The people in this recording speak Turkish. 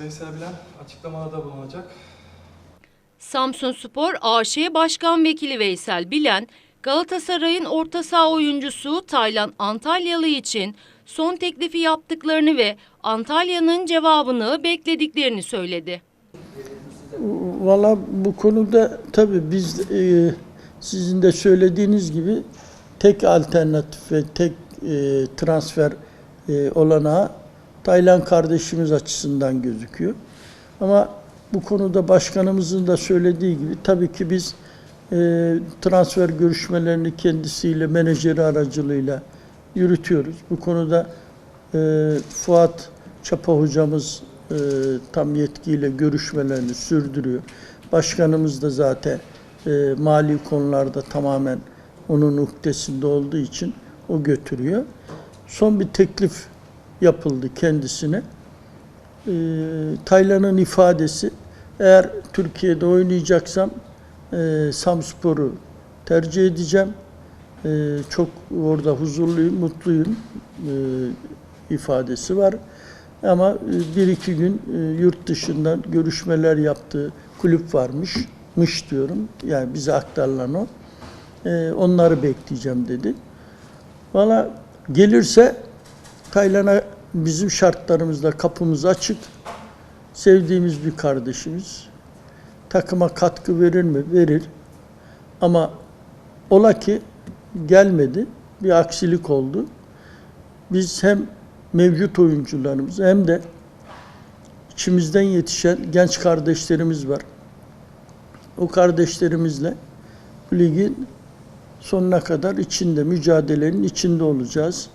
Veysel Bilen açıklamalarda bulunacak. Samsun Spor AŞ Başkan Vekili Veysel Bilen, Galatasaray'ın orta saha oyuncusu Taylan Antalyalı için son teklifi yaptıklarını ve Antalya'nın cevabını beklediklerini söyledi. Valla bu konuda tabii biz e, sizin de söylediğiniz gibi tek alternatif ve tek e, transfer e, olanağı Taylan kardeşimiz açısından gözüküyor. Ama bu konuda başkanımızın da söylediği gibi tabii ki biz e, transfer görüşmelerini kendisiyle, menajeri aracılığıyla yürütüyoruz. Bu konuda e, Fuat Çapa hocamız e, tam yetkiyle görüşmelerini sürdürüyor. Başkanımız da zaten e, mali konularda tamamen onun uhdesinde olduğu için o götürüyor. Son bir teklif yapıldı kendisine. E, Taylan'ın ifadesi eğer Türkiye'de oynayacaksam e, Samspor'u tercih edeceğim. E, çok orada huzurluyum, mutluyum e, ifadesi var. Ama e, bir iki gün e, yurt dışından görüşmeler yaptığı kulüp varmış. Mış diyorum. Yani bize aktarılan o. E, onları bekleyeceğim dedi. Valla gelirse Taylan'a bizim şartlarımızda kapımız açık. Sevdiğimiz bir kardeşimiz. Takıma katkı verir mi? Verir. Ama ola ki gelmedi. Bir aksilik oldu. Biz hem mevcut oyuncularımız hem de içimizden yetişen genç kardeşlerimiz var. O kardeşlerimizle ligin sonuna kadar içinde, mücadelenin içinde olacağız.